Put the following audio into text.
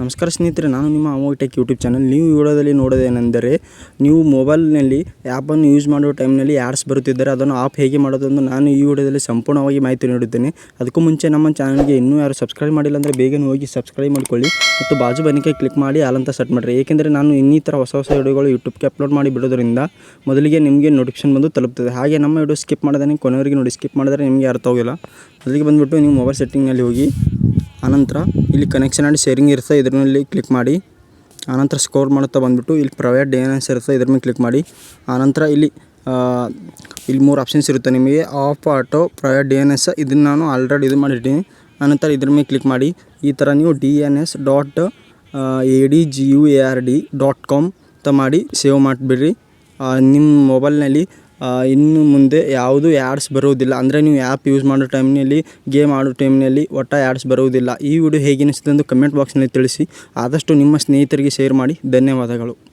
ನಮಸ್ಕಾರ ಸ್ನೇಹಿತರೆ, ನಾನು ನಿಮ್ಮ ಅಮೋಟೆಕ್ ಟೆಕ್ ಯೂಟ್ಯೂಬ್ ಚಾನಲ್ ನೀವು ವಿಡಿಯೋದಲ್ಲಿ ನೋಡೋದೇನೆಂದರೆ, ನೀವು ಮೊಬೈಲ್ನಲ್ಲಿ ಆ್ಯಪನ್ನು ಯೂಸ್ ಮಾಡೋ ಟೈಮ್ನಲ್ಲಿ ಆ್ಯಡ್ಸ್ ಬರುತ್ತಿದ್ದಾರೆ, ಅದನ್ನು ಆಫ್ ಹೇಗೆ ಮಾಡೋದನ್ನು ನಾನು ಈ ವಿಡಿಯೋದಲ್ಲಿ ಸಂಪೂರ್ಣವಾಗಿ ಮಾಹಿತಿ ನೀಡುತ್ತೇನೆ. ಅದಕ್ಕೂ ಮುಂಚೆ ನಮ್ಮ ಚಾನಲ್ಗೆ ಇನ್ನೂ ಯಾರು ಸಬ್ಸ್ಕ್ರೈಬ್ ಮಾಡಿಲ್ಲ ಅಂದರೆ ಬೇಗನೆ ಹೋಗಿ ಸಬ್ಸ್ಕ್ರೈಬ್ ಮಾಡಿಕೊಳ್ಳಿ ಮತ್ತು ಬಾಜು ಬನಿಕೆ ಕ್ಲಿಕ್ ಮಾಡಿ ಆಲ್ ಅಂತ ಸೆಟ್ ಮಾಡಿರಿ. ಏಕೆಂದರೆ ನಾನು ಇನ್ನಿತರ ಹೊಸ ಹೊಸ ವಿಡಿಯೋಗಳು ಯೂಟ್ಯೂಬ್ಗೆ ಅಪ್ಲೋಡ್ ಮಾಡಿ ಬಿಡೋದ್ರಿಂದ ಮೊದಲಿಗೆ ನಿಮಗೆ ನೋಟಿಫಿಕೇಶನ್ ಬಂದು ತಲುಪ್ತದೆ. ಹಾಗೆ ನಮ್ಮ ವಿಡಿಯೋ ಸ್ಕಿಪ್ ಮಾಡೋದನ್ನು ಕೊನೆಯವರಿಗೆ ನೋಡಿ ಸ್ಕಿಪ್ ಮಾಡಿದ್ರೆ ನಿಮಗೆ ಅರ್ಥ ಹೋಗಿಲ್ಲ ಮೊದಲಿಗೆ ಬಂದುಬಿಟ್ಟು ನೀವು ಮೊಬೈಲ್ ಸೆಟ್ಟಿಂಗ್ನಲ್ಲಿ ಹೋಗಿ, ಆನಂತರ ಇಲ್ಲಿ ಕನೆಕ್ಷನ್ ಆ್ಯಂಡ್ ಶೇರಿಂಗ್ ಇರುತ್ತೆ ಇದರಲ್ಲಿ ಕ್ಲಿಕ್ ಮಾಡಿ. ಆನಂತರ ಸ್ಕೋರ್ ಮಾಡುತ್ತಾ ಬಂದುಬಿಟ್ಟು ಇಲ್ಲಿ ಪ್ರೈವೇಟ್ ಡೇನೆನ್ಸ್ ಇರುತ್ತೆ, ಇದ್ರ ಮೇಲೆ ಕ್ಲಿಕ್ ಮಾಡಿ. ಆನಂತರ ಇಲ್ಲಿ ಇಲ್ಲಿ ಮೂರು ಆಪ್ಷನ್ಸ್ ಇರುತ್ತೆ ನಿಮಗೆ. Off auto private D N S ಇದನ್ನು ನಾನು ಆಲ್ರೆಡಿ ಇದು ಮಾಡಿರ್ತೀನಿ ಆನಂತರ ಇದ್ರ ಮೇಲೆ ಕ್ಲಿಕ್ ಮಾಡಿ. ಈ ಥರ ನೀವು D N S dot A D G U A R D dot com ಅಂತ ಮಾಡಿ ಸೇವ್ ಮಾಡಿಬಿಡ್ರಿ. ನಿಮ್ಮ ಮೊಬೈಲ್ನಲ್ಲಿ ಇನ್ನು ಮುಂದೆ ಯಾವುದು ಆ್ಯಡ್ಸ್ ಬರುವುದಿಲ್ಲ. ಅಂದರೆ ನೀವು ಆ್ಯಪ್ ಯೂಸ್ ಮಾಡೋ ಟೈಮ್ನಲ್ಲಿ ಗೇಮ್ ಆಡೋ ಟೈಮ್ನಲ್ಲಿ ಒಟ್ಟ ಆ್ಯಡ್ಸ್ ಬರುವುದಿಲ್ಲ. ಈ ವಿಡಿಯೋ ಹೇಗೆ ಅನಿಸಿದೆ ಎಂದು ಕಮೆಂಟ್ ಬಾಕ್ಸ್ನಲ್ಲಿ ತಿಳಿಸಿ. ಆದಷ್ಟು ನಿಮ್ಮ ಸ್ನೇಹಿತರಿಗೆ ಶೇರ್ ಮಾಡಿ. ಧನ್ಯವಾದಗಳು.